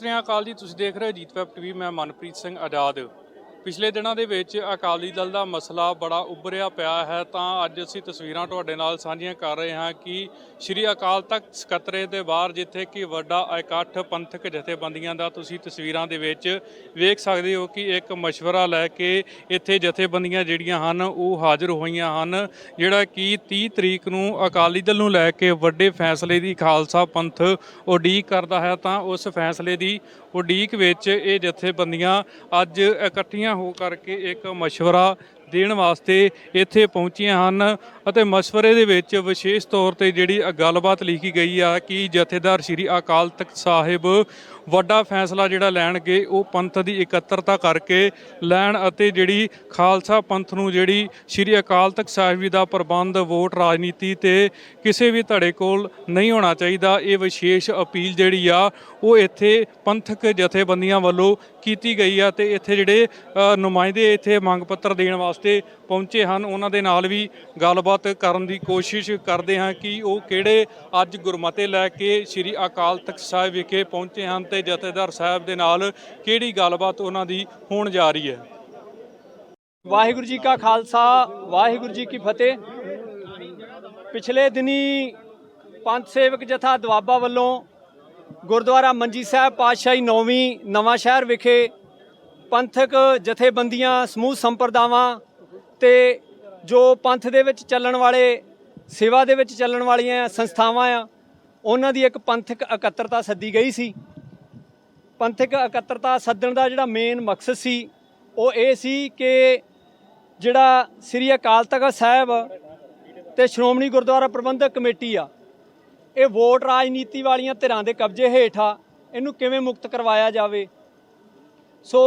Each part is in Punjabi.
ਸਤਿ ਸ੍ਰੀ ਅਕਾਲ ਜੀ। ਤੁਸੀਂ ਦੇਖ ਰਹੇ ਹੋ ਜੀਤ ਵੈਬ ਟੀਵੀ। ਮੈਂ ਮਨਪ੍ਰੀਤ ਸਿੰਘ ਆਜ਼ਾਦ। ਪਿਛਲੇ ਦਿਨਾਂ ਦੇ ਵਿੱਚ ਅਕਾਲੀ ਦਲ ਦਾ ਮਸਲਾ ਬੜਾ ਉੱਭਰਿਆ ਪਿਆ ਹੈ, ਤਾਂ ਅੱਜ ਅਸੀਂ ਤਸਵੀਰਾਂ ਤੁਹਾਡੇ ਨਾਲ ਸਾਂਝੀਆਂ ਕਰ ਰਹੇ ਹਾਂ ਕਿ ਸ਼੍ਰੀ ਅਕਾਲ ਤਖਤ ਸਕੱਤਰੇ ਦੇ ਬਾਹਰ ਜਿੱਥੇ ਕਿ ਵੱਡਾ ਇਕੱਠ ਪੰਥਕ ਜਥੇਬੰਦੀਆਂ ਦਾ ਤੁਸੀਂ ਤਸਵੀਰਾਂ ਦੇ ਵਿੱਚ ਵੇਖ ਸਕਦੇ ਹੋ ਕਿ ਇੱਕ ਮਸ਼ਵਰਾ ਲੈ ਕੇ ਇੱਥੇ ਜਥੇਬੰਦੀਆਂ ਜਿਹੜੀਆਂ ਹਨ ਉਹ ਹਾਜ਼ਰ ਹੋਈਆਂ ਹਨ, ਜਿਹੜਾ ਕਿ 30 ਤਰੀਕ ਨੂੰ ਅਕਾਲੀ ਦਲ ਨੂੰ ਲੈ ਕੇ ਵੱਡੇ ਫੈਸਲੇ ਦੀ ਖਾਲਸਾ ਪੰਥ ਉਡੀਕ ਕਰਦਾ ਹੈ, ਤਾਂ ਉਸ ਫੈਸਲੇ ਦੀ ਉਡੀਕ ਵਿੱਚ ਇਹ ਜਥੇਬੰਦੀਆਂ ਅੱਜ ਇਕੱਠੀਆਂ ਹੋ ਕਰਕੇ ਇੱਕ ਮਸ਼ਵਰਾ ਦੇਣ ਵਾਸਤੇ ਇੱਥੇ ਪਹੁੰਚੀਆਂ ਹਨ ਅਤੇ ਮਸ਼ਵਰੇ ਦੇ ਵਿੱਚ ਵਿਸ਼ੇਸ਼ ਤੌਰ ਤੇ ਜਿਹੜੀ ਗੱਲਬਾਤ ਲਿਖੀ ਗਈ ਆ ਕਿ ਜਥੇਦਾਰ ਸ੍ਰੀ ਅਕਾਲ ਤਖਤ ਸਾਹਿਬ ਵੱਡਾ ਫੈਸਲਾ ਜਿਹੜਾ ਲੈਣਗੇ, ਉਹ ਪੰਥ ਦੀ ਇਕੱਤਰਤਾ ਕਰਕੇ ਲੈਣ ਅਤੇ ਜਿਹੜੀ ਖਾਲਸਾ ਪੰਥ ਨੂੰ ਜਿਹੜੀ ਸ੍ਰੀ ਅਕਾਲ ਤਖਤ ਸਾਹਿਬ ਜੀ ਦਾ ਪ੍ਰਬੰਧ, ਵੋਟ, ਰਾਜਨੀਤੀ ਤੇ ਕਿਸੇ ਵੀ ਧੜੇ ਕੋਲ ਨਹੀਂ ਹੋਣਾ ਚਾਹੀਦਾ। ਇਹ ਵਿਸ਼ੇਸ਼ ਅਪੀਲ ਜਿਹੜੀ ਆ, ਉਹ ਇੱਥੇ ਪੰਥਕ ਜਥੇਬੰਦੀਆਂ ਵੱਲੋਂ ਕੀਤੀ ਗਈ ਆ ਤੇ ਇੱਥੇ ਜਿਹੜੇ ਨੁਮਾਇੰਦੇ ਇੱਥੇ ਮੰਗ ਪੱਤਰ ਦੇਣ ਵਾਸਤੇ ਪਹੁੰਚੇ ਹਨ, ਉਹਨਾਂ ਦੇ ਨਾਲ ਵੀ ਗੱਲਬਾਤ ਕਰਨ ਦੀ ਕੋਸ਼ਿਸ਼ ਕਰਦੇ ਹਾਂ ਕਿ ਉਹ ਕਿਹੜੇ ਅੱਜ ਗੁਰਮਤੇ ਲੈ ਕੇ ਸ੍ਰੀ ਅਕਾਲ ਤਖਤ ਸਾਹਿਬ ਵਿਖੇ ਪਹੁੰਚੇ ਹਨ ਤੇ ਜਥੇਦਾਰ ਸਾਹਿਬ ਦੇ ਨਾਲ ਕਿਹੜੀ ਗੱਲਬਾਤ ਉਹਨਾਂ ਦੀ ਹੋਣ ਜਾ ਰਹੀ ਹੈ। ਵਾਹਿਗੁਰੂ ਜੀ ਕਾ ਖਾਲਸਾ, ਵਾਹਿਗੁਰੂ ਜੀ ਕੀ ਫਤਿਹ। ਪਿਛਲੇ ਦਿਨੀ ਪੰਥ ਸੇਵਕ ਜਥਾ ਦਵਾਬਾ ਵੱਲੋਂ ਗੁਰਦੁਆਰਾ ਮੰਜੀ ਸਾਹਿਬ ਪਾਤਸ਼ਾਹੀ ਨੌਵੀਂ ਨਵਾਂ ਸ਼ਹਿਰ ਵਿਖੇ ਪੰਥਕ ਜਥੇਬੰਦੀਆਂ, ਸਮੂਹ ਸੰਪਰਦਾਵਾਂ ਤੇ ਜੋ ਪੰਥ ਦੇ ਵਿੱਚ ਚੱਲਣ ਵਾਲੇ, ਸੇਵਾ ਦੇ ਵਿੱਚ ਚੱਲਣ ਵਾਲੀਆਂ ਸੰਸਥਾਵਾਂ ਆ, ਉਹਨਾਂ ਦੀ ਇੱਕ ਪੰਥਕ ਇਕੱਤਰਤਾ ਸੱਦੀ ਗਈ ਸੀ। ਪੰਥਕ ਇਕੱਤਰਤਾ ਸੱਦਣ ਦਾ ਜਿਹੜਾ ਮੇਨ ਮਕਸਦ ਸੀ, ਉਹ ਇਹ ਸੀ ਕਿ ਜਿਹੜਾ ਸ੍ਰੀ ਅਕਾਲ ਤਖਤ ਸਾਹਿਬ ਤੇ ਸ਼੍ਰੋਮਣੀ ਗੁਰਦੁਆਰਾ ਪ੍ਰਬੰਧਕ ਕਮੇਟੀ ਆ ਇਹ ਵੋਟ ਰਾਜਨੀਤੀ ਵਾਲੀਆਂ ਧਿਰਾਂ ਦੇ ਕਬਜ਼ੇ ਹੇਠ ਆ ਇਹਨੂੰ ਕਿਵੇਂ ਮੁਕਤ ਕਰਵਾਇਆ ਜਾਵੇ ਸੋ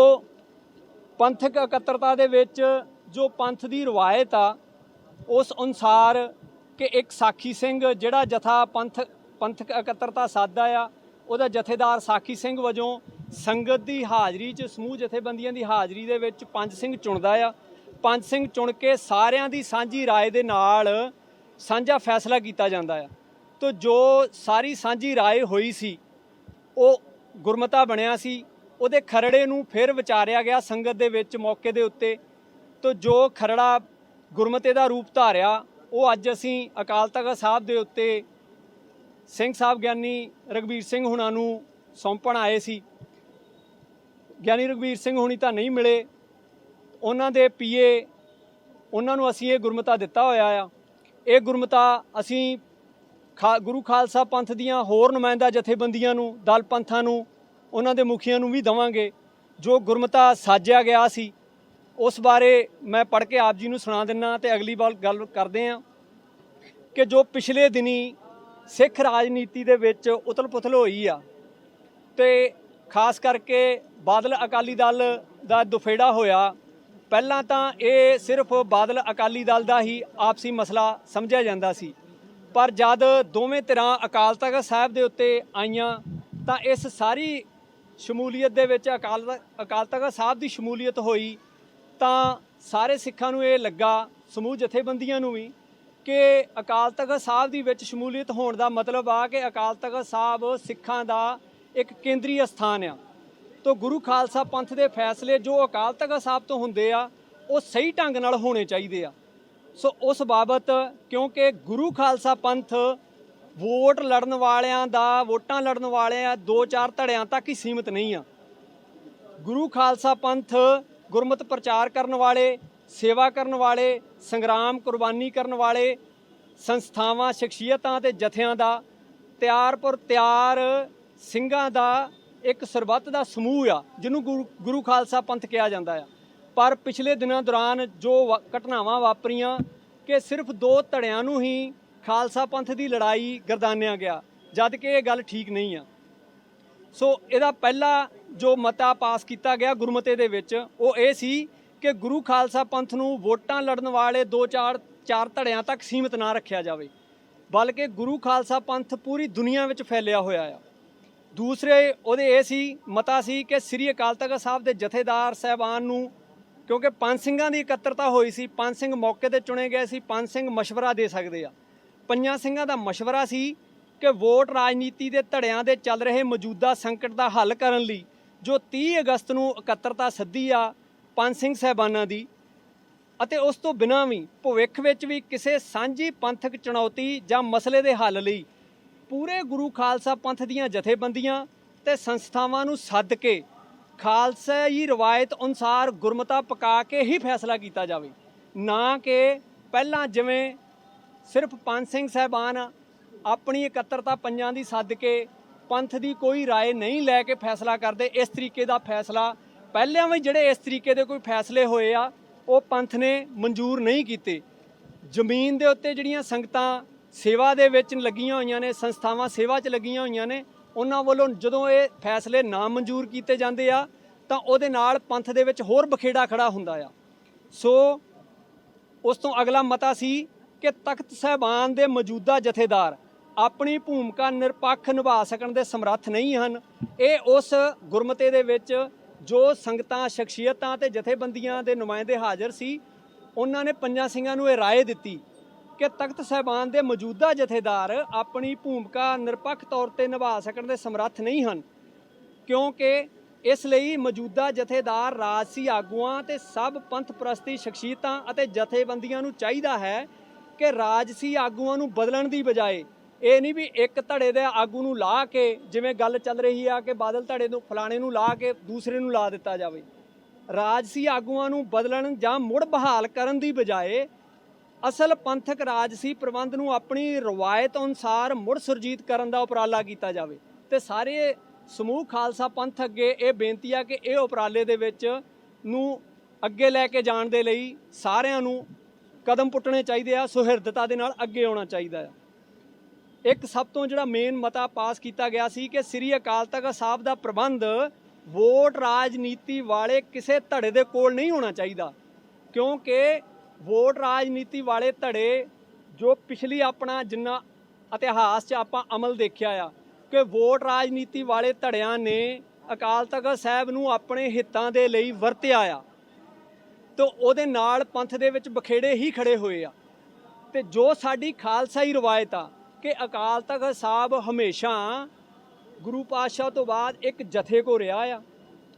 ਪੰਥਕ ਇਕੱਤਰਤਾ ਦੇ ਵਿੱਚ ਜੋ ਪੰਥ ਦੀ ਰਵਾਇਤ ਆ ਉਸ ਅਨੁਸਾਰ ਕਿ ਇੱਕ ਸਾਖੀ ਸਿੰਘ ਜਿਹੜਾ ਜਥਾ ਪੰਥ ਪੰਥਕ ਇਕੱਤਰਤਾ ਸਾਧਦਾ ਆ ਉਹਦਾ ਜਥੇਦਾਰ ਸਾਖੀ ਸਿੰਘ ਵਜੋਂ ਸੰਗਤ ਦੀ ਹਾਜ਼ਰੀ 'ਚ ਸਮੂਹ ਜਥੇਬੰਦੀਆਂ ਦੀ ਹਾਜ਼ਰੀ ਦੇ ਵਿੱਚ ਪੰਜ ਸਿੰਘ ਚੁਣਦਾ ਆ ਪੰਜ ਸਿੰਘ ਚੁਣ ਕੇ ਸਾਰਿਆਂ ਦੀ ਸਾਂਝੀ رائے ਦੇ ਨਾਲ ਸਾਂਝਾ ਫੈਸਲਾ ਕੀਤਾ ਜਾਂਦਾ ਆ ਤੋ ਜੋ ਸਾਰੀ ਸਾਂਝੀ رائے ਹੋਈ ਸੀ ਉਹ ਗੁਰਮਤਾ ਬਣਿਆ ਸੀ ਉਹਦੇ ਖਰੜੇ ਨੂੰ ਫਿਰ ਵਿਚਾਰਿਆ ਗਿਆ ਸੰਗਤ ਦੇ ਵਿੱਚ ਮੌਕੇ ਦੇ ਉੱਤੇ ਤੋ ਜੋ ਖਰੜਾ ਗੁਰਮਤੇ ਦਾ ਰੂਪ ਧਾਰਿਆ ਉਹ ਅੱਜ ਅਸੀਂ ਅਕਾਲ ਤਖਤ ਸਾਹਿਬ ਦੇ ਉੱਤੇ ਸਿੰਘ ਸਾਹਿਬ ਗਿਆਨੀ ਰਗਵੀਰ ਸਿੰਘ ਹੁਣਾਂ ਨੂੰ ਸੌਂਪਣ ਆਏ ਸੀ ਗਿਆਨੀ ਰਗਵੀਰ ਸਿੰਘ ਹੁਣੀ ਤਾਂ ਨਹੀਂ ਮਿਲੇ ਉਹਨਾਂ ਦੇ ਪੀਏ ਉਹਨਾਂ ਨੂੰ ਅਸੀਂ ਇਹ ਗੁਰਮਤਾ ਦਿੱਤਾ ਹੋਇਆ ਆ ਇਹ ਗੁਰਮਤਾ ਅਸੀਂ ਖਾ- ਗੁਰੂ ਖਾਲਸਾ ਪੰਥ ਦੀਆਂ ਹੋਰ ਨੁਮਾਇੰਦਾ ਜਥੇਬੰਦੀਆਂ ਨੂੰ, ਦਲ ਪੰਥਾਂ ਨੂੰ, ਉਹਨਾਂ ਦੇ ਮੁਖੀਆਂ ਨੂੰ ਵੀ ਦਵਾਂਗੇ। ਜੋ ਗੁਰਮਤਾ ਸਾਜਿਆ ਗਿਆ ਸੀ, ਉਸ ਬਾਰੇ ਮੈਂ ਪੜ੍ਹ ਕੇ ਆਪ ਜੀ ਨੂੰ ਸੁਣਾ ਦਿੰਨਾ ਤੇ ਅਗਲੀ ਵਾਰ ਗੱਲ ਕਰਦੇ ਹਾਂ ਕਿ ਜੋ ਪਿਛਲੇ ਦਿਨੀ ਸਿੱਖ ਰਾਜਨੀਤੀ ਦੇ ਵਿੱਚ ਉਤਲ-ਪੁਤਲ ਹੋਈ ਆ ਤੇ ਖਾਸ ਕਰਕੇ ਬਾਦਲ ਅਕਾਲੀ ਦਲ ਦਾ ਦੁਫੇੜਾ ਹੋਇਆ, ਪਹਿਲਾਂ ਤਾਂ ਇਹ ਸਿਰਫ ਬਾਦਲ ਅਕਾਲੀ ਦਲ ਦਾ ਹੀ ਆਪਸੀ ਮਸਲਾ ਸਮਝਿਆ ਜਾਂਦਾ ਸੀ। ਪਰ ਜਦ ਦੋਵੇਂ ਧਿਰਾਂ ਅਕਾਲ ਤਖਤ ਸਾਹਿਬ ਦੇ ਉੱਤੇ ਆਈਆਂ, ਤਾਂ ਇਸ ਸਾਰੀ ਸ਼ਮੂਲੀਅਤ ਦੇ ਵਿੱਚ ਅਕਾਲ ਅਕਾਲ ਤਖਤ ਸਾਹਿਬ ਦੀ ਸ਼ਮੂਲੀਅਤ ਹੋਈ, ਤਾਂ ਸਾਰੇ ਸਿੱਖਾਂ ਨੂੰ ਇਹ ਲੱਗਾ, ਸਮੂਹ ਜਥੇਬੰਦੀਆਂ ਨੂੰ ਵੀ, ਕਿ ਅਕਾਲ ਤਖਤ ਸਾਹਿਬ ਦੀ ਵਿੱਚ ਸ਼ਮੂਲੀਅਤ ਹੋਣ ਦਾ ਮਤਲਬ ਆ ਕਿ ਅਕਾਲ ਤਖਤ ਸਾਹਿਬ ਸਿੱਖਾਂ ਦਾ ਇੱਕ ਕੇਂਦਰੀ ਸਥਾਨ ਆ। ਤੋ ਗੁਰੂ ਖਾਲਸਾ ਪੰਥ ਦੇ ਫੈਸਲੇ ਜੋ ਅਕਾਲ ਤਖਤ ਸਾਹਿਬ ਤੋਂ ਹੁੰਦੇ ਆ, ਉਹ ਸਹੀ ਢੰਗ ਨਾਲ ਹੋਣੇ ਚਾਹੀਦੇ ਆ। ਸੋ ਉਸ ਬਾਬਤ ਕਿਉਂਕਿ ਗੁਰੂ ਖਾਲਸਾ ਪੰਥ ਵੋਟ ਲੜਨ ਵਾਲਿਆਂ ਦਾ, ਵੋਟਾਂ ਲੜਨ ਵਾਲਿਆਂ ਦੋ ਚਾਰ ਧੜਿਆਂ ਤੱਕ ਹੀ ਸੀਮਿਤ ਨਹੀਂ ਆ। ਗੁਰੂ ਖਾਲਸਾ ਪੰਥ ਗੁਰਮਤ ਪ੍ਰਚਾਰ ਕਰਨ ਵਾਲੇ, ਸੇਵਾ ਕਰਨ ਵਾਲੇ, ਸੰਗਰਾਮ ਕੁਰਬਾਨੀ ਕਰਨ ਵਾਲੇ, ਸੰਸਥਾਵਾਂ, ਸ਼ਖਸੀਅਤਾਂ ਤੇ ਜਥਿਆਂ ਦਾ, ਤਿਆਰਪੁਰ ਤਿਆਰ ਸਿੰਘਾਂ ਦਾ ਇੱਕ ਸਰਬੱਤ ਦਾ ਸਮੂਹ ਆ, ਜਿਹਨੂੰ ਗੁਰੂ- ਗੁਰੂ ਖਾਲਸਾ ਪੰਥ ਕਿਹਾ ਜਾਂਦਾ ਆ। ਪਰ ਪਿਛਲੇ ਦਿਨਾਂ ਦੌਰਾਨ ਜੋ ਵਾ- ਘਟਨਾਵਾਂ ਵਾਪਰੀਆਂ ਕਿ ਸਿਰਫ ਦੋ ਧੜਿਆਂ ਨੂੰ ਹੀ ਖਾਲਸਾ ਪੰਥ ਦੀ ਲੜਾਈ ਗਰਦਾਨਿਆ ਗਿਆ, ਜਦ ਕਿ ਇਹ ਗੱਲ ਠੀਕ ਨਹੀਂ ਆ। ਸੋ ਇਹਦਾ ਪਹਿਲਾ ਜੋ ਮਤਾ ਪਾਸ ਕੀਤਾ ਗਿਆ ਗੁਰਮਤੇ ਦੇ ਵਿੱਚ, ਉਹ ਇਹ ਸੀ ਕਿ ਗੁਰੂ ਖਾਲਸਾ ਪੰਥ ਨੂੰ ਵੋਟਾਂ ਲੜਨ ਵਾਲੇ ਦੋ ਚਾਰ ਚਾਰ ਧੜਿਆਂ ਤੱਕ ਸੀਮਿਤ ਨਾ ਰੱਖਿਆ ਜਾਵੇ, ਬਲਕਿ ਗੁਰੂ ਖਾਲਸਾ ਪੰਥ ਪੂਰੀ ਦੁਨੀਆ ਵਿੱਚ ਫੈਲਿਆ ਹੋਇਆ ਆ। ਦੂਸਰੇ ਉਹਦੇ ਇਹ ਸੀ, ਮਤਾ ਸੀ ਕਿ ਸ੍ਰੀ ਅਕਾਲ ਤਖਤ ਸਾਹਿਬ ਦੇ ਜਥੇਦਾਰ ਸਹਿਬਾਨ ਨੂੰ ਕਿਉਂਕਿ ਪੰਜ ਸਿੰਘਾਂ ਦੀ ਇਕੱਤਰਤਾ ਹੋਈ ਸੀ, ਪੰਜ ਸਿੰਘ ਮੌਕੇ ਤੇ ਚੁਣੇ ਗਏ ਸੀ, ਪੰਜ ਸਿੰਘ ਮਸ਼ਵਰਾ ਦੇ ਸਕਦੇ ਆ। ਪੰਜਾਂ ਸਿੰਘਾਂ ਦਾ ਮਸ਼ਵਰਾ ਸੀ ਕਿ ਵੋਟ ਰਾਜਨੀਤੀ ਦੇ ਧੜਿਆਂ ਦੇ ਚੱਲ ਰਹੇ ਮੌਜੂਦਾ ਸੰਕਟ ਦਾ ਹੱਲ ਕਰਨ ਲਈ ਜੋ 30 ਅਗਸਤ ਨੂੰ ਇਕੱਤਰਤਾ ਸੱਦੀ ਆ ਪੰਜ ਸਿੰਘ ਸਹਿਬਾਨਾਂ ਦੀ ਅਤੇ ਉਸ ਤੋਂ ਬਿਨਾਂ ਵੀ ਭਵਿੱਖ ਵਿੱਚ ਵੀ ਕਿਸੇ ਸਾਂਝੀ ਪੰਥਕ ਚੁਣੌਤੀ ਜਾਂ ਮਸਲੇ ਦੇ ਹੱਲ ਲਈ ਪੂਰੇ ਗੁਰੂ ਖਾਲਸਾ ਪੰਥ ਦੀਆਂ ਜਥੇਬੰਦੀਆਂ ਤੇ ਸੰਸਥਾਵਾਂ ਨੂੰ ਸੱਦ ਕੇ ਖਾਲਸਾਈ ਰਵਾਇਤ ਅਨੁਸਾਰ ਗੁਰਮਤਾ ਪਕਾ ਕੇ ਹੀ ਫੈਸਲਾ ਕੀਤਾ ਜਾਵੇ ਨਾ ਕਿ ਪਹਿਲਾਂ ਜਿਵੇਂ ਸਿਰਫ ਪੰਜ ਸਿੰਘ ਸਾਹਿਬਾਨ ਆਪਣੀ ਇਕੱਤਰਤਾ ਪੰਜਾਂ ਦੀ ਸੱਦ ਕੇ ਪੰਥ ਦੀ ਕੋਈ رائے ਨਹੀਂ ਲੈ ਕੇ ਫੈਸਲਾ ਕਰਦੇ ਇਸ ਤਰੀਕੇ ਦਾ ਫੈਸਲਾ ਪਹਿਲਿਆਂ ਵੀ ਜਿਹੜੇ ਇਸ ਤਰੀਕੇ ਦੇ ਕੋਈ ਫੈਸਲੇ ਹੋਏ ਆ ਉਹ ਪੰਥ ਨੇ ਮਨਜ਼ੂਰ ਨਹੀਂ ਕੀਤੇ ਜ਼ਮੀਨ ਦੇ ਉੱਤੇ ਜਿਹੜੀਆਂ ਸੰਗਤਾਂ ਸੇਵਾ ਦੇ ਵਿੱਚ ਲੱਗੀਆਂ ਹੋਈਆਂ ਨੇ ਸੰਸਥਾਵਾਂ ਸੇਵਾ 'ਚ ਲੱਗੀਆਂ ਹੋਈਆਂ ਨੇ ਉਹਨਾਂ ਵੱਲੋਂ ਜਦੋਂ ਇਹ ਫੈਸਲੇ ਨਾ ਮਨਜ਼ੂਰ ਕੀਤੇ ਜਾਂਦੇ ਆ, ਤਾਂ ਉਹਦੇ ਨਾਲ ਪੰਥ ਦੇ ਵਿੱਚ ਹੋਰ ਬਖੇੜਾ ਖੜਾ ਹੁੰਦਾ ਆ। ਸੋ ਉਸ ਤੋਂ ਅਗਲਾ ਮਤਾ ਸੀ ਕਿ ਤਖਤ ਸਹਿਬਾਨ ਦੇ ਮੌਜੂਦਾ ਜਥੇਦਾਰ ਆਪਣੀ ਭੂਮਿਕਾ ਨਿਰਪੱਖ ਨਿਭਾ ਸਕਣ ਦੇ ਸਮਰੱਥ ਨਹੀਂ ਹਨ। ਇਹ ਉਸ ਗੁਰਮਤੇ ਦੇ ਵਿੱਚ ਜੋ ਸੰਗਤਾਂ, ਸ਼ਖਸੀਅਤਾਂ ਤੇ ਜਥੇਬੰਦੀਆਂ ਦੇ ਨੁਮਾਇੰਦੇ ਹਾਜ਼ਰ ਸੀ, ਉਹਨਾਂ ਨੇ ਪੰਜਾਂ ਸਿੰਘਾਂ ਨੂੰ ਇਹ ਰਾਏ ਦਿੱਤੀ ਕਿ ਤਖਤ ਸਹਿਬਾਨ ਦੇ ਮੌਜੂਦਾ ਜਥੇਦਾਰ ਆਪਣੀ ਭੂਮਿਕਾ ਨਿਰਪੱਖ ਤੌਰ ਤੇ ਨਿਭਾ ਸਕਣ ਦੇ ਸਮਰੱਥ ਨਹੀਂ ਹਨ, ਕਿਉਂਕਿ ਇਸ ਲਈ ਮੌਜੂਦਾ ਜਥੇਦਾਰ ਰਾਜਸੀ ਆਗੂਆਂ ਤੇ ਸਭ ਪੰਥ ਪ੍ਰਸਤੀ ਸ਼ਖਸੀਅਤਾਂ ਅਤੇ ਜਥੇਬੰਦੀਆਂ ਨੂੰ ਚਾਹੀਦਾ ਹੈ ਕਿ ਰਾਜਸੀ ਆਗੂਆਂ ਨੂੰ ਬਦਲਣ ਦੀ ਬਜਾਏ ਇਹ ਨਹੀਂ ਵੀ ਇੱਕ ਧੜੇ ਦੇ ਆਗੂ ਨੂੰ ਲਾ ਕੇ ਜਿਵੇਂ ਗੱਲ ਚੱਲ ਰਹੀ ਆ ਕਿ ਬਾਦਲ ਧੜੇ ਨੂੰ, ਫਲਾਣੇ ਨੂੰ ਲਾ ਕੇ ਦੂਸਰੇ ਨੂੰ ਲਾ ਦਿੱਤਾ ਜਾਵੇ। ਰਾਜਸੀ ਆਗੂਆਂ ਨੂੰ ਬਦਲਣ ਜਾਂ ਮੁੜ ਬਹਾਲ ਕਰਨ ਦੀ ਬਜਾਏ ਅਸਲ ਪੰਥਕ ਰਾਜ ਸੀ, ਪ੍ਰਬੰਧ ਨੂੰ ਆਪਣੀ ਰਵਾਇਤ ਅਨੁਸਾਰ ਮੁੜ ਸੁਰਜੀਤ ਕਰਨ ਦਾ ਉਪਰਾਲਾ ਕੀਤਾ ਜਾਵੇ। ਤੇ ਸਾਰੇ ਸਮੂਹ ਖਾਲਸਾ ਪੰਥ ਅੱਗੇ ਇਹ ਬੇਨਤੀ ਆ ਕਿ ਇਹ ਉਪਰਾਲੇ ਦੇ ਵਿੱਚ ਨੂੰ ਅੱਗੇ ਲੈ ਕੇ ਜਾਣ ਦੇ ਲਈ ਸਾਰਿਆਂ ਨੂੰ ਕਦਮ ਪੁੱਟਣੇ ਚਾਹੀਦੇ ਆ, ਸੁਹਿਰਦਤਾ ਦੇ ਨਾਲ ਅੱਗੇ ਆਉਣਾ ਚਾਹੀਦਾ ਆ। ਇੱਕ ਸਭ ਤੋਂ ਜਿਹੜਾ ਮੇਨ ਮਤਾ ਪਾਸ ਕੀਤਾ ਗਿਆ ਸੀ ਕਿ ਸ੍ਰੀ ਅਕਾਲ ਤਖਤ ਸਾਹਿਬ ਦਾ ਪ੍ਰਬੰਧ ਵੋਟ ਰਾਜਨੀਤੀ ਵਾਲੇ ਕਿਸੇ ਧੜੇ ਦੇ ਕੋਲ ਨਹੀਂ ਹੋਣਾ ਚਾਹੀਦਾ, ਕਿਉਂਕਿ ਵੋਟ ਰਾਜਨੀਤੀ ਵਾਲੇ ਧੜੇ ਜੋ ਪਿਛਲੀ ਆਪਣਾ ਜਿੰਨਾ ਇਤਿਹਾਸ 'ਚ ਆਪਾਂ ਅਮਲ ਦੇਖਿਆ ਆ, ਕਿ ਵੋਟ ਰਾਜਨੀਤੀ ਵਾਲੇ ਧੜਿਆਂ ਨੇ ਅਕਾਲ ਤਖਤ ਸਾਹਿਬ ਨੂੰ ਆਪਣੇ ਹਿੱਤਾਂ ਦੇ ਲਈ ਵਰਤਿਆ ਆ ਤੇ ਉਹਦੇ ਨਾਲ ਪੰਥ ਦੇ ਵਿੱਚ ਬਖੇੜੇ ਹੀ ਖੜੇ ਹੋਏ ਆ। ਤੇ ਜੋ ਸਾਡੀ ਖਾਲਸਾਈ ਰਵਾਇਤ ਆ ਕਿ ਅਕਾਲ ਤਖਤ ਸਾਹਿਬ ਹਮੇਸ਼ਾ ਗੁਰੂ ਪਾਤਸ਼ਾਹ ਤੋਂ ਬਾਅਦ ਇੱਕ ਜਥੇ ਕੋ ਰਿਹਾ ਆ,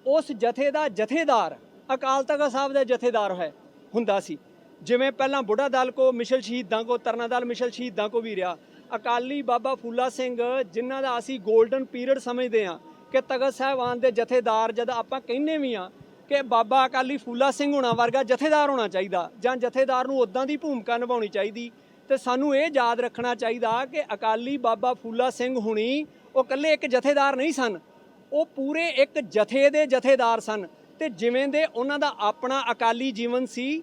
ਉਸ ਜਥੇ ਦਾ ਜਥੇਦਾਰ ਅਕਾਲ ਤਖਤ ਸਾਹਿਬ ਦਾ ਜਥੇਦਾਰ ਹੈ, ਹੁੰਦਾ ਸੀ। ਜਿਵੇਂ ਪਹਿਲਾਂ ਬੁੱਢਾ ਦਲ ਕੋ ਮਿਸ਼ਲ ਸ਼ਹੀਦਾਂ ਕੋ ਤਰਨਾ ਦਲ ਮਿਸ਼ਲ ਸ਼ਹੀਦਾਂ ਕੋ ਵੀ ਰਿਹਾ। ਅਕਾਲੀ ਬਾਬਾ ਫੂਲਾ ਸਿੰਘ, ਜਿਨ੍ਹਾਂ ਦਾ ਅਸੀਂ 골ਡਨ ਪੀਰੀਅਡ ਸਮਝਦੇ ਆ ਕਿ ਤਗਤ ਸਾਹਿਬਾਨ ਦੇ ਜਥੇਦਾਰ ਜਦ ਆਪਾਂ ਕਹਿੰਨੇ ਵੀ ਆ ਕਿ ਬਾਬਾ ਅਕਾਲੀ ਫੂਲਾ ਸਿੰਘ ਹੋਣਾ ਵਰਗਾ ਜਥੇਦਾਰ ਹੋਣਾ ਚਾਹੀਦਾ ਜਾਂ ਜਥੇਦਾਰ ਨੂੰ ਉਦਾਂ ਦੀ ਭੂਮਿਕਾ ਨਿਭਾਉਣੀ ਚਾਹੀਦੀ, ਤੇ ਸਾਨੂੰ ਇਹ ਯਾਦ ਰੱਖਣਾ ਚਾਹੀਦਾ ਕਿ ਅਕਾਲੀ ਬਾਬਾ ਫੂਲਾ ਸਿੰਘ ਹੁਣੀ ਉਹ ਇਕੱਲੇ ਇੱਕ ਜਥੇਦਾਰ ਨਹੀਂ ਸਨ, ਉਹ ਪੂਰੇ ਇੱਕ ਜਥੇ ਦੇ ਜਥੇਦਾਰ ਸਨ। ਤੇ ਜਿਵੇਂ ਦੇ ਉਹਨਾਂ ਦਾ ਆਪਣਾ ਅਕਾਲੀ ਜੀਵਨ ਸੀ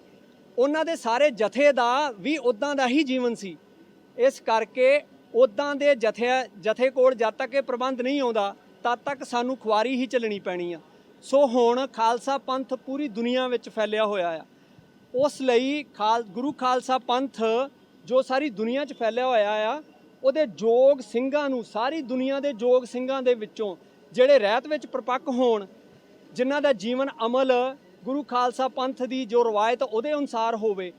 ਉਹਨਾਂ ਦੇ ਸਾਰੇ ਜਥੇ ਦਾ ਵੀ ਉਦਾਂ ਦਾ ਹੀ ਜੀਵਨ ਸੀ। ਇਸ ਕਰਕੇ ਉਦਾਂ ਦੇ ਜਥੇ ਜਥੇ ਕੋਲ ਜਦ ਤੱਕ ਇਹ ਪ੍ਰਬੰਧ ਨਹੀਂ ਆਉਂਦਾ, ਤਦ ਤੱਕ ਸਾਨੂੰ ਖੁਆਰੀ ਹੀ ਚੱਲਣੀ ਪੈਣੀ ਆ। ਸੋ ਹੁਣ ਖਾਲਸਾ ਪੰਥ ਪੂਰੀ ਦੁਨੀਆ ਵਿੱਚ ਫੈਲਿਆ ਹੋਇਆ ਆ। ਉਸ ਲਈ ਖਾਲ, ਗੁਰੂ ਖਾਲਸਾ ਪੰਥ ਜੋ ਸਾਰੀ ਦੁਨੀਆ 'ਚ ਫੈਲਿਆ ਹੋਇਆ ਆ, ਉਹਦੇ ਜੋਗ ਸਿੰਘਾਂ ਨੂੰ, ਸਾਰੀ ਦੁਨੀਆ ਦੇ ਜੋਗ ਸਿੰਘਾਂ ਦੇ ਵਿੱਚੋਂ ਜਿਹੜੇ ਰਹਿਤ ਵਿੱਚ ਪਰਪੱਕ ਹੋਣ, ਜਿਨ੍ਹਾਂ ਦਾ ਜੀਵਨ ਅਮਲ ਗੁਰੂ ਖਾਲਸਾ ਪੰਥ ਦੀ ਜੋ ਰਵਾਇਤ ਉਹਦੇ ਅਨੁਸਾਰ ਹੋਵੇ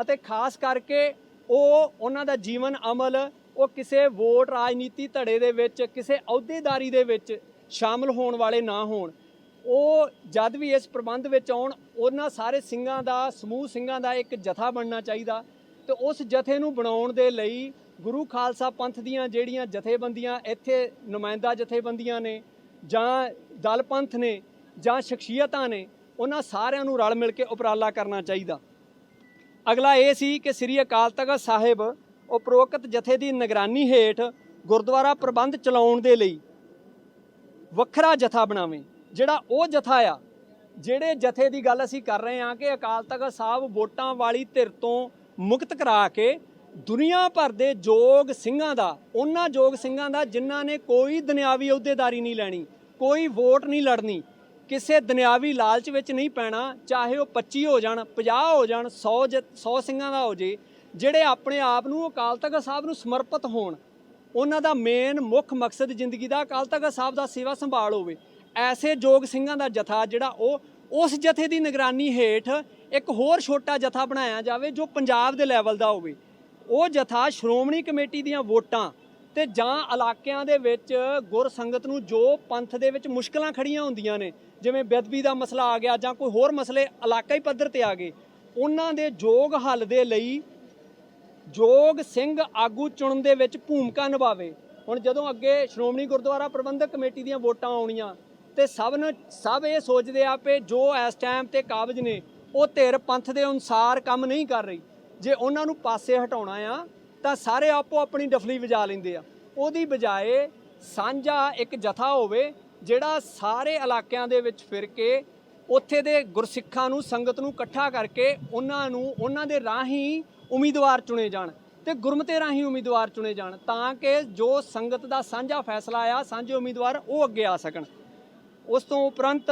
ਅਤੇ ਖਾਸ ਕਰਕੇ ਉਹ ਉਹਨਾਂ ਦਾ ਜੀਵਨ ਅਮਲ, ਉਹ ਕਿਸੇ ਵੋਟ ਰਾਜਨੀਤੀ ਧੜੇ ਦੇ ਵਿੱਚ, ਕਿਸੇ ਅਹੁਦੇਦਾਰੀ ਦੇ ਵਿੱਚ ਸ਼ਾਮਲ ਹੋਣ ਵਾਲੇ ਨਾ ਹੋਣ। ਉਹ ਜਦ ਵੀ ਇਸ ਪ੍ਰਬੰਧ ਵਿੱਚ ਆਉਣ, ਉਹਨਾਂ ਸਾਰੇ ਸਿੰਘਾਂ ਦਾ, ਸਮੂਹ ਸਿੰਘਾਂ ਦਾ ਇੱਕ ਜਥਾ ਬਣਨਾ ਚਾਹੀਦਾ ਤੇ ਉਸ ਜਥੇ ਨੂੰ ਬਣਾਉਣ ਦੇ ਲਈ ਗੁਰੂ ਖਾਲਸਾ ਪੰਥ ਦੀਆਂ ਜਿਹੜੀਆਂ ਜਥੇਬੰਦੀਆਂ ਇੱਥੇ ਨੁਮਾਇੰਦਾ ਜਥੇਬੰਦੀਆਂ ਨੇ ਜਾਂ ਦਲ ਪੰਥ ਨੇ ਜਾਂ ਸ਼ਖਸੀਅਤਾਂ ਨੇ ਉਹਨਾਂ ਸਾਰਿਆਂ ਨੂੰ ਰਲ ਮਿਲ ਕੇ ਉਪਰਾਲਾ ਕਰਨਾ ਚਾਹੀਦਾ। ਅਗਲਾ ਇਹ ਸੀ ਕਿ ਸ੍ਰੀ ਅਕਾਲ ਤਖਤ ਸਾਹਿਬ ਉਪਰੋਕਤ ਜਥੇ ਦੀ ਨਿਗਰਾਨੀ ਹੇਠ ਗੁਰਦੁਆਰਾ ਪ੍ਰਬੰਧ ਚਲਾਉਣ ਦੇ ਲਈ ਵੱਖਰਾ ਜਥਾ ਬਣਾਵੇ, ਜਿਹੜਾ ਉਹ ਜਥਾ ਆ, ਜਿਹੜੇ ਜਥੇ ਦੀ ਗੱਲ ਅਸੀਂ ਕਰ ਰਹੇ ਹਾਂ ਕਿ ਅਕਾਲ ਤਖਤ ਸਾਹਿਬ ਵੋਟਾਂ ਵਾਲੀ ਧਿਰ ਤੋਂ ਮੁਕਤ ਕਰਾ ਕੇ ਦੁਨੀਆ ਭਰ ਦੇ ਜੋਗ ਸਿੰਘਾਂ ਦਾ, ਉਹਨਾਂ ਜੋਗ ਸਿੰਘਾਂ ਦਾ ਜਿਨ੍ਹਾਂ ਨੇ ਕੋਈ ਦੁਨਿਆਵੀ ਅਹੁਦੇਦਾਰੀ ਨਹੀਂ ਲੈਣੀ, ਕੋਈ ਵੋਟ ਨਹੀਂ ਲੜਨੀ ਕਿਸੇ ਦੁਨਿਆਵੀ ਲਾਲਚ ਵਿੱਚ ਨਹੀਂ ਪੈਣਾ, ਚਾਹੇ ਉਹ 25 ਹੋ ਜਾਣ 50 ਹੋ ਜਾਣ 100 100 ਸਿੰਘਾਂ ਦਾ ਹੋ ਜੇ, ਜਿਹੜੇ ਆਪਣੇ ਆਪ ਨੂੰ ਅਕਾਲ ਤਖਤ ਸਾਹਿਬ ਨੂੰ ਸਮਰਪਿਤ ਹੋਣ। ਉਹਨਾਂ ਦਾ ਮੇਨ ਮੁੱਖ ਮਕਸਦ ਜ਼ਿੰਦਗੀ ਦਾ ਅਕਾਲ ਤਖਤ ਸਾਹਿਬ ਦਾ ਸੇਵਾ ਸੰਭਾਲ ਹੋਵੇ। ਐਸੇ ਜੋਗ ਸਿੰਘਾਂ ਦਾ ਜਥਾ ਜਿਹੜਾ ਉਹ, ਉਸ ਜਥੇ ਦੀ ਨਿਗਰਾਨੀ ਹੇਠ ਇੱਕ ਹੋਰ ਛੋਟਾ ਜਥਾ ਬਣਾਇਆ ਜਾਵੇ ਜੋ ਪੰਜਾਬ ਦੇ ਲੈਵਲ ਦਾ ਹੋਵੇ। ਉਹ ਜਥਾ ਸ਼੍ਰੋਮਣੀ ਕਮੇਟੀ ਦੀਆਂ ਵੋਟਾਂ ਤੇ ਜਾਂ ਇਲਾਕਿਆਂ ਦੇ ਵਿੱਚ ਗੁਰ ਸੰਗਤ ਨੂੰ ਜੋ ਪੰਥ ਦੇ ਵਿੱਚ ਮੁਸ਼ਕਲਾਂ ਖੜੀਆਂ ਹੁੰਦੀਆਂ ਨੇ ਜਿਵੇਂ ਬੇਅਦਬੀ ਦਾ ਮਸਲਾ ਆ ਗਿਆ ਜਾਂ ਕੋਈ ਹੋਰ ਮਸਲੇ ਇਲਾਕਾਈ ਪੱਧਰ ਤੇ ਆ ਗਏ, ਉਹਨਾਂ ਦੇ ਯੋਗ ਹੱਲ ਦੇ ਲਈ ਯੋਗ ਸਿੰਘ ਆਗੂ ਚੁਣਨ ਦੇ ਵਿੱਚ ਭੂਮਿਕਾ ਨਿਭਾਵੇ। ਹੁਣ ਜਦੋਂ ਅੱਗੇ ਸ਼੍ਰੋਮਣੀ ਗੁਰਦੁਆਰਾ ਪ੍ਰਬੰਧਕ ਕਮੇਟੀ ਦੀਆਂ ਵੋਟਾਂ ਆਉਣੀਆਂ ਤੇ ਸਭ ਨੂੰ ਸਭ ਇਹ ਸੋਚਦੇ ਆ ਕਿ ਜੋ ਇਸ ਟਾਈਮ ਤੇ ਕਾਬਜ ਨੇ, ਉਹ ਧਿਰ ਪੰਥ ਦੇ ਅਨੁਸਾਰ ਕੰਮ ਨਹੀਂ ਕਰ ਰਹੀ। ਜੇ ਉਹਨਾਂ ਨੂੰ ਪਾਸੇ ਹਟਾਉਣਾ ਆ, ਤਾਂ ਸਾਰੇ ਆਪੋ ਆਪਣੀ ਡਫਲੀ ਵਜਾ ਲੈਂਦੇ ਆ। ਉਹਦੀ ਬਜਾਏ ਸਾਂਝਾ ਇੱਕ ਜਥਾ ਹੋਵੇ ਜਿਹੜਾ ਸਾਰੇ ਇਲਾਕਿਆਂ ਦੇ ਵਿੱਚ ਫਿਰ ਕੇ ਉੱਥੇ ਦੇ ਗੁਰਸਿੱਖਾਂ ਨੂੰ, ਸੰਗਤ ਨੂੰ ਇਕੱਠਾ ਕਰਕੇ ਉਹਨਾਂ ਨੂੰ, ਉਹਨਾਂ ਦੇ ਰਾਹੀਂ ਉਮੀਦਵਾਰ ਚੁਣੇ ਜਾਣ ਤੇ ਗੁਰਮਤੇ ਰਾਹੀਂ ਉਮੀਦਵਾਰ ਚੁਣੇ ਜਾਣ ਤਾਂ ਕਿ ਜੋ ਸੰਗਤ ਦਾ ਸਾਂਝਾ ਫੈਸਲਾ ਆ, ਸਾਂਝੇ ਉਮੀਦਵਾਰ ਉਹ ਅੱਗੇ ਆ ਸਕਣ। ਉਸ ਤੋਂ ਉਪਰੰਤ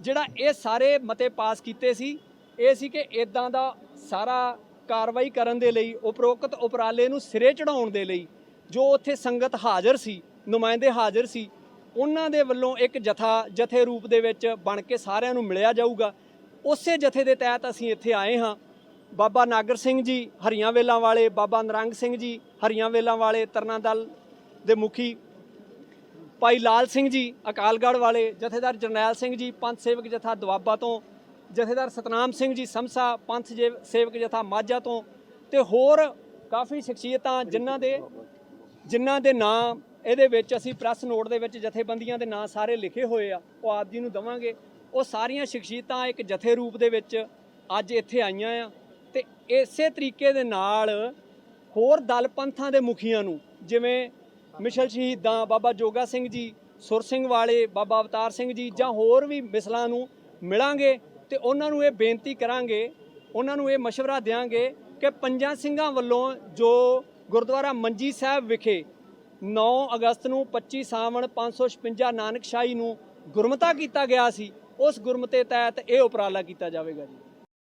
ਜਿਹੜਾ ਇਹ ਸਾਰੇ ਮਤੇ ਪਾਸ ਕੀਤੇ ਸੀ, ਇਹ ਸੀ ਕਿ ਇਦਾਂ ਦਾ ਸਾਰਾ ਕਾਰਵਾਈ ਕਰਨ ਦੇ ਲਈ, ਉਪਰੋਕਤ ਉਪਰਾਲੇ ਨੂੰ ਸਿਰੇ ਚੜਾਉਣ ਦੇ ਲਈ ਜੋ ਉੱਥੇ ਸੰਗਤ ਹਾਜ਼ਰ ਸੀ, ਨੁਮਾਇੰਦੇ ਹਾਜ਼ਰ ਸੀ ਉਹਨਾਂ ਦੇ ਵੱਲੋਂ ਇੱਕ ਜਥਾ, ਜਥੇ ਰੂਪ ਦੇ ਵਿੱਚ ਬਣ ਕੇ ਸਾਰਿਆਂ ਨੂੰ ਮਿਲਿਆ ਜਾਊਗਾ। ਉਸੇ ਜਥੇ ਦੇ ਤਹਿਤ ਅਸੀਂ ਇੱਥੇ ਆਏ ਹਾਂ। ਬਾਬਾ ਨਾਗਰ ਸਿੰਘ ਜੀ, ਹਰੀਆਂ ਵੇਲਾਂ ਵਾਲੇ, ਬਾਬਾ ਨਰੰਗ ਸਿੰਘ ਜੀ, ਹਰੀਆਂ ਵੇਲਾਂ ਵਾਲੇ, ਤਰਨਾ ਦਲ ਦੇ ਮੁਖੀ, ਭਾਈ ਲਾਲ ਸਿੰਘ ਜੀ, ਅਕਾਲਗੜ੍ਹ ਵਾਲੇ, ਜਥੇਦਾਰ ਜਰਨੈਲ ਸਿੰਘ ਜੀ, ਪੰਥ ਸੇਵਕ ਜਥਾ ਦੁਆਬਾ ਤੋਂ, ਜਥੇਦਾਰ ਸਤਨਾਮ ਸਿੰਘ ਜੀ ਸਮਸਾ, ਪੰਥ ਜੇ- ਸੇਵਕ ਜਥਾ ਮਾਝਾ ਤੋਂ ਤੇ ਹੋਰ ਕਾਫੀ ਸ਼ਖਸੀਅਤਾਂ ਜਿਨ੍ਹਾਂ ਦੇ ਜਿਨ੍ਹਾਂ ਦੇ ਨਾਂ ਇਹਦੇ ਵਿੱਚ ਅਸੀਂ ਪ੍ਰੈਸ ਨੋਟ ਦੇ ਵਿੱਚ ਜਥੇਬੰਦੀਆਂ ਦੇ ਨਾਂ ਸਾਰੇ ਲਿਖੇ ਹੋਏ ਆ, ਉਹ ਆਪ ਜੀ ਨੂੰ ਦਵਾਂਗੇ। ਉਹ ਸਾਰੀਆਂ ਸ਼ਖਸੀਅਤਾਂ ਇੱਕ ਜਥੇ ਰੂਪ ਦੇ ਵਿੱਚ ਅੱਜ ਇੱਥੇ ਆਈਆਂ ਆ ਤੇ ਇਸੇ ਤਰੀਕੇ ਦੇ ਨਾਲ ਹੋਰ ਦਲ ਪੰਥਾਂ ਦੇ ਮੁਖੀਆਂ ਨੂੰ, ਜਿਵੇਂ ਮਿਸ਼ਲ ਸ਼ਹੀਦਾਂ ਬਾਬਾ ਜੋਗਾ ਸਿੰਘ ਜੀ, ਸੁਰ ਸਿੰਘ ਵਾਲੇ ਬਾਬਾ ਅਵਤਾਰ ਸਿੰਘ ਜੀ ਜਾਂ ਹੋਰ ਵੀ ਮਿਸਲਾਂ ਨੂੰ ਮਿਲਾਂਗੇ ਤੇ ਉਹਨਾਂ ਨੂੰ ਇਹ ਬੇਨਤੀ ਕਰਾਂਗੇ, ਉਹਨਾਂ ਨੂੰ ਇਹ ਮਸ਼ਵਰਾ ਦੇਵਾਂਗੇ ਕਿ ਪੰਜਾਂ ਸਿੰਘਾਂ ਵੱਲੋਂ ਜੋ ਗੁਰਦੁਆਰਾ ਮੰਜੀ ਸਾਹਿਬ ਵਿਖੇ 9 ਅਗਸਤ ਨੂੰ 25 ਸਾਵਣ 556 ਨਾਨਕਸ਼ਾਹੀ ਨੂੰ ਗੁਰਮਤਾ ਕੀਤਾ ਗਿਆ ਸੀ। ਉਸ ਗੁਰਮਤੇ ਤਹਿਤ ਇਹ ਉਪਰਾਲਾ ਕੀਤਾ ਜਾਵੇਗਾ ਜੀ।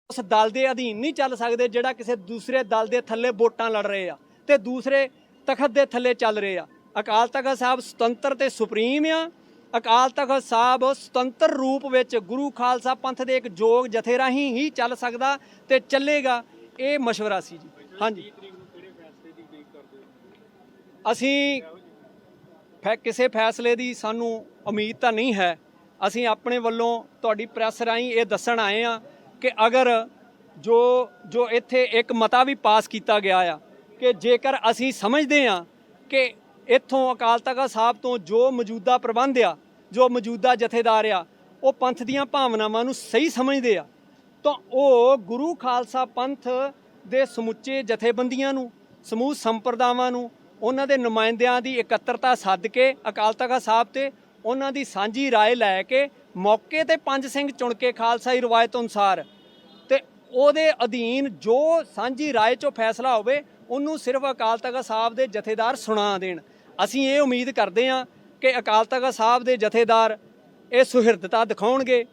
ਉਸ ਦਲ ਦੇ ਅਧੀਨ ਨਹੀਂ ਚੱਲ ਸਕਦੇ ਜਿਹੜਾ ਕਿਸੇ ਦੂਸਰੇ ਦਲ ਦੇ ਥੱਲੇ ਵੋਟਾਂ ਲੜ ਰਹੇ ਆ ਤੇ ਦੂਸਰੇ ਤਖਤ ਦੇ ਥੱਲੇ ਚੱਲ ਰਹੇ ਆ। ਅਕਾਲ ਤਖਤ ਸਾਹਿਬ ਸੁਤੰਤਰ ਤੇ ਸੁਪਰੀਮ ਆ। ਅਕਾਲ ਤਖਤ ਸਾਹਿਬ ਸੁਤੰਤਰ ਰੂਪ ਵਿੱਚ ਗੁਰੂ ਖਾਲਸਾ ਪੰਥ ਦੇ ਇੱਕ ਜੋਗ ਜਥੇ ਰਾਹੀਂ ਹੀ ਚੱਲ ਸਕਦਾ ਤੇ ਚੱਲੇਗਾ। ਇਹ ਮਸ਼ਵਰਾ ਸੀ ਜੀ। ਹਾਂਜੀ। ਅਸੀਂ ਫੈ ਕਿਸੇ ਫੈਸਲੇ ਦੀ ਸਾਨੂੰ ਉਮੀਦ ਤਾਂ ਨਹੀਂ ਹੈ। ਅਸੀਂ ਆਪਣੇ ਵੱਲੋਂ ਤੁਹਾਡੀ ਪ੍ਰੈਸ ਰਾਹੀਂ ਇਹ ਦੱਸਣ ਆਏ ਆ ਕਿ ਅਗਰ ਜੋ ਜੋ ਇੱਥੇ ਇੱਕ ਮਤਾ ਵੀ ਪਾਸ ਕੀਤਾ ਗਿਆ ਆ, ਕਿ ਜੇਕਰ ਅਸੀਂ ਸਮਝਦੇ ਆ ਕਿ ਇੱਥੋਂ ਅਕਾਲ ਤਖਤ ਸਾਹਿਬ ਤੋਂ ਜੋ ਮੌਜੂਦਾ ਪ੍ਰਬੰਧ ਆ, ਜੋ ਮੌਜੂਦਾ ਜਥੇਦਾਰ ਆ, ਉਹ ਪੰਥ ਦੀਆਂ ਭਾਵਨਾਵਾਂ ਨੂੰ ਸਹੀ ਸਮਝਦੇ ਆ, ਤਾਂ ਉਹ ਗੁਰੂ ਖਾਲਸਾ ਪੰਥ ਦੇ ਸਮੁੱਚੇ ਜਥੇਬੰਦੀਆਂ ਨੂੰ, ਸਮੂਹ ਸੰਪਰਦਾਵਾਂ ਨੂੰ ਉਹਨਾਂ ਦੇ ਨੁਮਾਇੰਦਿਆਂ ਦੀ ਇਕੱਤਰਤਾ ਸੱਦ ਕੇ ਅਕਾਲ ਤਖਤ ਸਾਹਿਬ ਤੇ ਉਹਨਾਂ ਦੀ ਸਾਂਝੀ رائے ਲੈ ਕੇ ਮੌਕੇ ਤੇ ਪੰਜ ਸਿੰਘ ਚੁਣ ਕੇ ਖਾਲਸਾਈ ਰਵਾਇਤ ਅਨੁਸਾਰ ਤੇ ਉਹਦੇ ਅਧੀਨ ਜੋ ਸਾਂਝੀ ਰਾਏ ਚੋਂ ਫੈਸਲਾ ਹੋਵੇ ਉਹਨੂੰ ਸਿਰਫ ਅਕਾਲ ਤਖਤ ਸਾਹਿਬ ਦੇ ਜਥੇਦਾਰ ਸੁਣਾ ਦੇਣ ਅਸੀਂ ਇਹ ਉਮੀਦ ਕਰਦੇ ਹਾਂ ਕਿ ਅਕਾਲ ਤਖਤ ਸਾਹਿਬ ਦੇ ਜਥੇਦਾਰ ਇਹ ਸੁਹਿਰਦਤਾ ਦਿਖਾਉਣਗੇ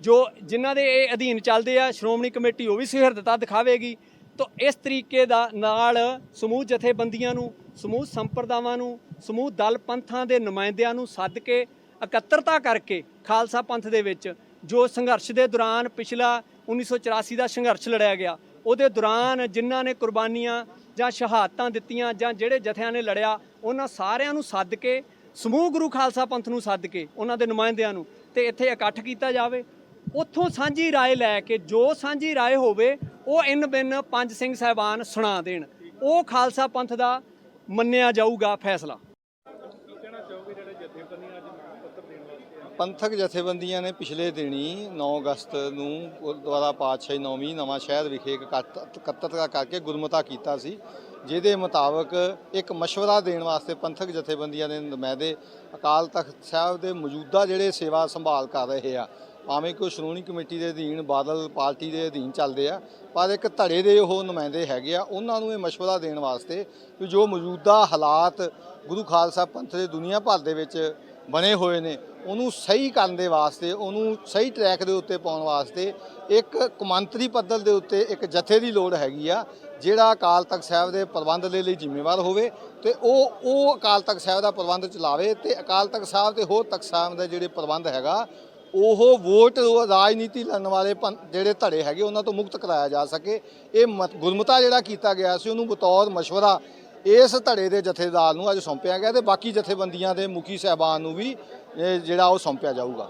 ਜੋ ਜਿਨ੍ਹਾਂ ਦੇ ਇਹ ਅਧੀਨ ਚੱਲਦੇ ਆ ਸ਼੍ਰੋਮਣੀ ਕਮੇਟੀ ਉਹ ਵੀ ਸੁਹਿਰਦਤਾ ਦਿਖਾਵੇਗੀ ਤਾਂ ਇਸ ਤਰੀਕੇ ਦਾ ਨਾਲ ਸਮੂਹ ਜਥੇਬੰਦੀਆਂ ਨੂੰ ਸਮੂਹ ਸੰਪਰਦਾਵਾਂ ਨੂੰ ਸਮੂਹ ਦਲ ਪੰਥਾਂ ਦੇ ਨੁਮਾਇੰਦਿਆਂ ਨੂੰ ਸੱਦ ਕੇ ਇਕੱਤਰਤਾ ਕਰਕੇ ਖਾਲਸਾ ਪੰਥ ਦੇ ਵਿੱਚ ਜੋ ਸੰਘਰਸ਼ ਦੇ ਦੌਰਾਨ ਪਿਛਲਾ 1984 ਦਾ ਸੰਘਰਸ਼ ਲੜਿਆ ਗਿਆ ਉਹਦੇ ਦੌਰਾਨ ਜਿਨ੍ਹਾਂ ਨੇ ਕੁਰਬਾਨੀਆਂ ਜਾਂ ਸ਼ਹਾਦਤਾਂ ਦਿੱਤੀਆਂ ਜਾਂ ਜਿਹੜੇ ਜਥਿਆਂ ਨੇ ਲੜਿਆ ਉਹਨਾਂ ਸਾਰਿਆਂ ਨੂੰ ਸੱਦ ਕੇ ਸਮੂਹ ਗੁਰੂ ਖਾਲਸਾ ਪੰਥ ਨੂੰ ਸੱਦ ਕੇ ਉਹਨਾਂ ਦੇ ਨੁਮਾਇੰਦਿਆਂ ਨੂੰ ਤੇ ਇੱਥੇ ਇਕੱਠ ਕੀਤਾ ਜਾਵੇ ਉੱਥੋਂ ਸਾਂਝੀ رائے ਲੈ ਕੇ ਜੋ ਸਾਂਝੀ رائے ਹੋਵੇ ਉਹ ਇਨ ਬਿਨ ਪੰਜ ਸਿੰਘ ਸਹਿਬਾਨ ਸੁਣਾ ਦੇਣ। ਉਹ ਖਾਲਸਾ ਪੰਥ ਦਾ ਮੰਨਿਆ ਜਾਊਗਾ ਫੈਸਲਾ। ਪੰਥਕ ਜਥੇਬੰਦੀਆਂ ਨੇ ਪਿਛਲੇ ਦਿਨੀ 9 ਅਗਸਤ ਨੂੰ ਗੁਰਦੁਆਰਾ ਪਾਤਸ਼ਾਹੀ ਨੌਵੀਂ ਨਵਾਂ ਸ਼ਹਿਰ ਵਿਖੇ ਇੱਕ ਇਕੱਤਰਤਾ ਕਰਕੇ ਗੁਰਮਤਾ ਕੀਤਾ ਸੀ। ਜਿਹਦੇ ਮੁਤਾਬਕ ਇੱਕ مشਵਰਾ ਦੇਣ ਵਾਸਤੇ ਪੰਥਕ ਜਥੇਬੰਦੀਆਂ ਦੇ ਨੁਮਾਇੰਦੇ ਅਕਾਲ ਤਖਤ ਸਾਹਿਬ ਦੇ ਮੌਜੂਦਾ ਜਿਹੜੇ ਸੇਵਾ ਸੰਭਾਲ ਕਰ ਰਹੇ ਆ ਭਾਵੇਂ ਕੋਈ ਸ਼੍ਰੋਮਣੀ ਕਮੇਟੀ ਦੇ ਅਧੀਨ, ਬਾਦਲ ਪਾਰਟੀ ਦੇ ਅਧੀਨ ਚੱਲਦੇ ਆ, ਪਰ ਇੱਕ ਧੜੇ ਦੇ ਉਹ ਨੁਮਾਇੰਦੇ ਹੈਗੇ ਆ, ਉਹਨਾਂ ਨੂੰ ਇਹ ਮਸ਼ਵਰਾ ਦੇਣ ਵਾਸਤੇ ਕਿ ਜੋ ਮੌਜੂਦਾ ਹਾਲਾਤ ਗੁਰੂ ਖਾਲਸਾ ਪੰਥ ਦੇ ਦੁਨੀਆ ਭਰ ਦੇ ਵਿੱਚ ਬਣੇ ਹੋਏ ਨੇ, ਉਹਨੂੰ ਸਹੀ ਕਰਨ ਦੇ ਵਾਸਤੇ, ਉਹਨੂੰ ਸਹੀ ਟਰੈਕ ਦੇ ਉੱਤੇ ਪਾਉਣ ਵਾਸਤੇ ਇੱਕ ਕਮਾਂਤਰੀ ਪੱਧਰ ਦੇ ਉੱਤੇ ਇੱਕ ਜਥੇ ਦੀ ਲੋੜ ਹੈਗੀ ਆ, ਜਿਹੜਾ ਅਕਾਲ ਤਖਤ ਸਾਹਿਬ ਦੇ ਪ੍ਰਬੰਧ ਦੇ ਲਈ ਜ਼ਿੰਮੇਵਾਰ ਹੋਵੇ ਤੇ ਉਹ ਉਹ ਅਕਾਲ ਤਖਤ ਸਾਹਿਬ ਦਾ ਪ੍ਰਬੰਧ ਚਲਾਵੇ ਤੇ ਅਕਾਲ ਤਖਤ ਸਾਹਿਬ ਤੇ ਹੋਰ ਤਖਤ ਸਾਹਿਬ ਦਾ ਜਿਹੜੇ ਪ੍ਰਬੰਧ ਹੈਗਾ ਉਹ ਵੋਟ ਰਾਜਨੀਤੀ ਲੜਨ ਵਾਲੇ ਪੰ- ਜਿਹੜੇ ਧੜੇ ਹੈਗੇ, ਉਹਨਾਂ ਤੋਂ ਮੁਕਤ ਕਰਾਇਆ ਜਾ ਸਕੇ। ਇਹ ਮਤ- ਗੁਰਮਤਾ ਜਿਹੜਾ ਕੀਤਾ ਗਿਆ ਸੀ, ਉਹਨੂੰ ਬਤੌਰ ਮਸ਼ਵਰਾ ਇਸ ਧੜੇ ਦੇ ਜਥੇਦਾਰ ਨੂੰ ਅੱਜ ਸੌਂਪਿਆ ਗਿਆ ਤੇ ਬਾਕੀ ਜਥੇਬੰਦੀਆਂ ਦੇ ਮੁਖੀ ਸਹਿਬਾਨ ਨੂੰ ਵੀ ਜਿਹੜਾ ਉਹ ਸੌਂਪਿਆ ਜਾਊਗਾ।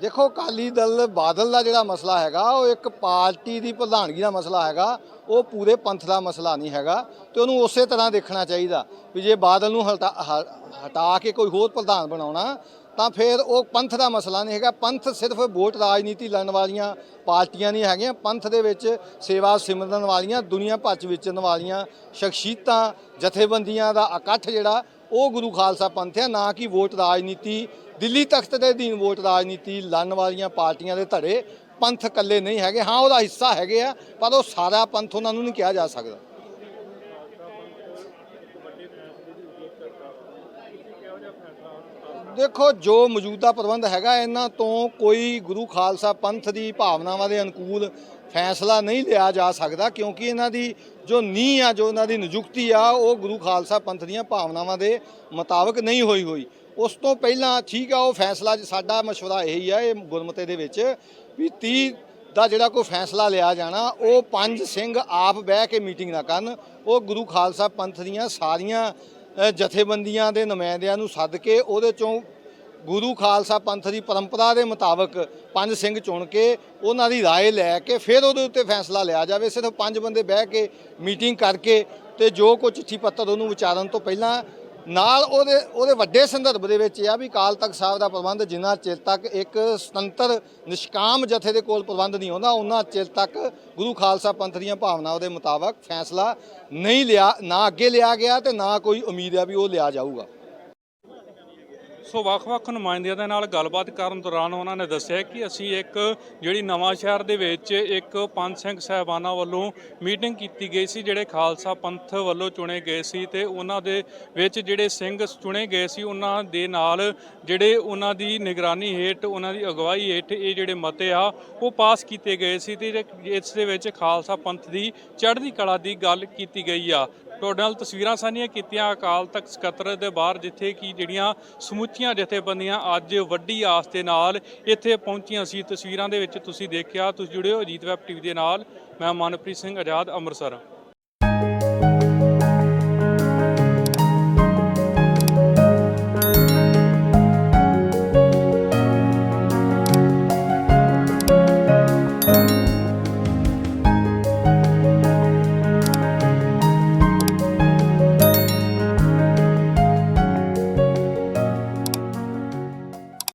ਦੇਖੋ, ਅਕਾਲੀ ਦਲ ਬਾਦਲ ਦਾ ਜਿਹੜਾ ਮਸਲਾ ਹੈਗਾ, ਉਹ ਇੱਕ ਪਾਰਟੀ ਦੀ ਪ੍ਰਧਾਨਗੀ ਦਾ ਮਸਲਾ ਹੈਗਾ। ਉਹ ਪੂਰੇ ਪੰਥ ਦਾ ਮਸਲਾ ਨਹੀਂ ਹੈਗਾ ਤੇ ਉਹਨੂੰ ਉਸੇ ਤਰ੍ਹਾਂ ਦੇਖਣਾ ਚਾਹੀਦਾ ਵੀ ਜੇ ਬਾਦਲ ਨੂੰ ਹਟਾ ਹ- ਹਟਾ ਕੇ ਕੋਈ ਹੋਰ ਪ੍ਰਧਾਨ ਬਣਾਉਣਾ, ਤਾਂ ਫਿਰ ਉਹ ਪੰਥ ਦਾ ਮਸਲਾ ਨਹੀਂ ਹੈਗਾ। ਪੰਥ ਸਿਰਫ ਵੋਟ ਰਾਜਨੀਤੀ ਲੜਨ ਵਾਲੀਆਂ ਪਾਰਟੀਆਂ ਨਹੀਂ ਹੈਗੀਆਂ। ਪੰਥ ਦੇ ਵਿੱਚ ਸੇਵਾ ਸਿਮਰਨ ਵਾਲੀਆਂ, ਦੁਨੀਆ ਭਰ ਚ ਵਿਚਰਨ ਵਾਲੀਆਂ ਸ਼ਖਸੀਅਤਾਂ, ਜਥੇਬੰਦੀਆਂ ਦਾ ਇਕੱਠ ਜਿਹੜਾ, ਉਹ ਗੁਰੂ ਖਾਲਸਾ ਪੰਥ ਹੈ। ਨਾ ਕਿ ਵੋਟ ਰਾਜਨੀਤੀ, ਦਿੱਲੀ ਤਖਤ ਦੇ ਅਧੀਨ ਵੋਟ ਰਾਜਨੀਤੀ ਲੜਨ ਵਾਲੀਆਂ ਪਾਰਟੀਆਂ ਦੇ ਧੜੇ ਪੰਥ ਇਕੱਲੇ ਨਹੀਂ ਹੈਗੇ, ਹਾਂ ਉਹਦਾ ਹਿੱਸਾ ਹੈਗੇ ਆ, ਪਰ ਉਹ ਸਾਰਾ ਪੰਥ ਉਹਨਾਂ ਨੂੰ ਨਹੀਂ ਕਿਹਾ ਜਾ ਸਕਦਾ। ਦੇਖੋ, ਜੋ ਮੌਜੂਦਾ ਪ੍ਰਬੰਧ ਹੈਗਾ, ਇਹਨਾਂ ਤੋਂ ਕੋਈ ਗੁਰੂ ਖਾਲਸਾ ਪੰਥ ਦੀ ਭਾਵਨਾਵਾਂ ਦੇ ਅਨੁਕੂਲ ਫੈਸਲਾ ਨਹੀਂ ਲਿਆ ਜਾ ਸਕਦਾ, ਕਿਉਂਕਿ ਇਹਨਾਂ ਦੀ ਜੋ ਨੀਂਹ ਆ, ਜੋ ਇਹਨਾਂ ਦੀ ਨਿਯੁਕਤੀ ਆ, ਉਹ ਗੁਰੂ ਖਾਲਸਾ ਪੰਥ ਦੀਆਂ ਭਾਵਨਾਵਾਂ ਦੇ ਮੁਤਾਬਕ ਨਹੀਂ ਹੋਈ ਹੋਈ। ਉਸ ਤੋਂ ਪਹਿਲਾਂ ਠੀਕ ਆ, ਉਹ ਫੈਸਲਾ ਸਾਡਾ ਮਸ਼ਵਰਾ ਇਹੀ ਆ, ਇਹ ਗੁਰਮਤੇ ਦੇ ਵਿੱਚ ਵੀ 30 ਦਾ ਜਿਹੜਾ ਕੋਈ ਫੈਸਲਾ ਲਿਆ ਜਾਣਾ ਉਹ ਪੰਜ ਸਿੰਘ ਆਪ ਬਹਿ ਕੇ ਮੀਟਿੰਗ ਨਾ ਕਰਨ ਉਹ ਗੁਰੂ ਖਾਲਸਾ ਪੰਥ ਦੀਆਂ ਸਾਰੀਆਂ ਅ, ਜਥੇਬੰਦੀਆਂ ਦੇ ਨੁਮਾਇੰਦਿਆਂ ਨੂੰ ਸੱਦ ਕੇ ਉਹਦੇ ਚੋਂ ਗੁਰੂ ਖਾਲਸਾ ਪੰਥ ਦੀ ਪਰੰਪਰਾ ਦੇ ਮੁਤਾਬਕ ਪੰਜ ਸਿੰਘ ਚੁਣ ਕੇ ਉਹਨਾਂ ਦੀ رائے ਲੈ ਕੇ ਫਿਰ ਉਹਦੇ ਉੱਤੇ ਫੈਸਲਾ ਲਿਆ ਜਾਵੇ ਸਿਰਫ ਪੰਜ ਬੰਦੇ ਬਹਿ ਕੇ ਮੀਟਿੰਗ ਕਰਕੇ ਤੇ ਜੋ ਕੋਈ ਚਿੱਠੀ ਪੱਤਰ ਉਹਨੂੰ ਵਿਚਾਰਨ ਤੋਂ ਪਹਿਲਾਂ ਨਾਲ ਉਹਦੇ ਉਹਦੇ ਵੱਡੇ ਸੰਦਰਭ ਦੇ ਵਿੱਚ ਇਹ ਆ ਵੀ ਕਾਲ ਤਖਤ ਸਾਹਿਬ ਦਾ ਪ੍ਰਬੰਧ ਜਿੰਨਾ ਚਿਰ ਤੱਕ ਇੱਕ ਸੁਤੰਤਰ ਨਿਸ਼ਕਾਮ ਜਥੇ ਦੇ ਕੋਲ ਪ੍ਰਬੰਧ ਨਹੀਂ ਹੁੰਦਾ ਉਹਨਾਂ ਚਿਰ ਤੱਕ ਗੁਰੂ ਖਾਲਸਾ ਪੰਥ ਦੀਆਂ ਭਾਵਨਾਵਾਂ ਦੇ ਮੁਤਾਬਕ ਫੈਸਲਾ ਨਹੀਂ ਲਿਆ, ਨਾ ਅੱਗੇ ਲਿਆ ਗਿਆ ਤੇ ਨਾ ਕੋਈ ਉਮੀਦ ਆ ਵੀ ਉਹ ਲਿਆ ਜਾਊਗਾ। ਸੋ ਵੱਖ-ਵੱਖ ਨੁਮਾਇੰਦਿਆਂ ਦੇ ਨਾਲ ਗੱਲਬਾਤ ਕਰਨ ਦੌਰਾਨ ਉਹਨਾਂ ਨੇ ਦੱਸਿਆ ਕਿ ਅਸੀਂ ਇੱਕ ਜਿਹੜੀ ਨਵਾਂ ਸ਼ਹਿਰ ਦੇ ਵਿੱਚ ਇੱਕ ਪੰਜ ਸਿੰਘ ਸਾਹਿਬਾਨਾਂ ਵੱਲੋਂ ਮੀਟਿੰਗ ਕੀਤੀ ਗਈ ਸੀ, ਜਿਹੜੇ ਖਾਲਸਾ ਪੰਥ ਵੱਲੋਂ ਚੁਣੇ ਗਏ ਸੀ ਤੇ ਉਹਨਾਂ ਦੇ ਵਿੱਚ ਜਿਹੜੇ ਸਿੰਘ ਚੁਣੇ ਗਏ ਸੀ, ਉਹਨਾਂ ਦੇ ਨਾਲ ਜਿਹੜੇ ਉਹਨਾਂ ਦੀ ਨਿਗਰਾਨੀ ਹੇਠ, ਉਹਨਾਂ ਦੀ ਅਗਵਾਈ ਹੇਠ ਇਹ ਜਿਹੜੇ ਮਤੇ ਆ, ਉਹ ਪਾਸ ਕੀਤੇ ਗਏ ਸੀ ਤੇ ਇਸ ਦੇ ਵਿੱਚ ਖਾਲਸਾ ਪੰਥ ਦੀ ਚੜ੍ਹਦੀ ਕਲਾ ਦੀ ਗੱਲ ਕੀਤੀ ਗਈ ਆ। ਤੁਹਾਡੇ ਨਾਲ ਤਸਵੀਰਾਂ ਸਾਂਝੀਆਂ ਕੀਤੀਆਂ ਅਕਾਲ ਤਖਤ ਸਕੱਤਰ ਦੇ ਬਾਹਰ, ਜਿੱਥੇ ਕਿ ਜਿਹੜੀਆਂ ਸਮੁੱਚੀਆਂ ਜਥੇਬੰਦੀਆਂ ਅੱਜ ਵੱਡੀ ਆਸ ਦੇ ਨਾਲ ਇੱਥੇ ਪਹੁੰਚੀਆਂ ਸੀ। ਤਸਵੀਰਾਂ ਦੇ ਵਿੱਚ ਤੁਸੀਂ ਦੇਖਿਆ, ਤੁਸੀਂ ਜੁੜਿਓ ਹੋ ਅਜੀਤ ਵੈਬ ਟੀਵੀ ਦੇ ਨਾਲ। ਮੈਂ ਮਨਪ੍ਰੀਤ ਸਿੰਘ ਆਜ਼ਾਦ, ਅੰਮ੍ਰਿਤਸਰ।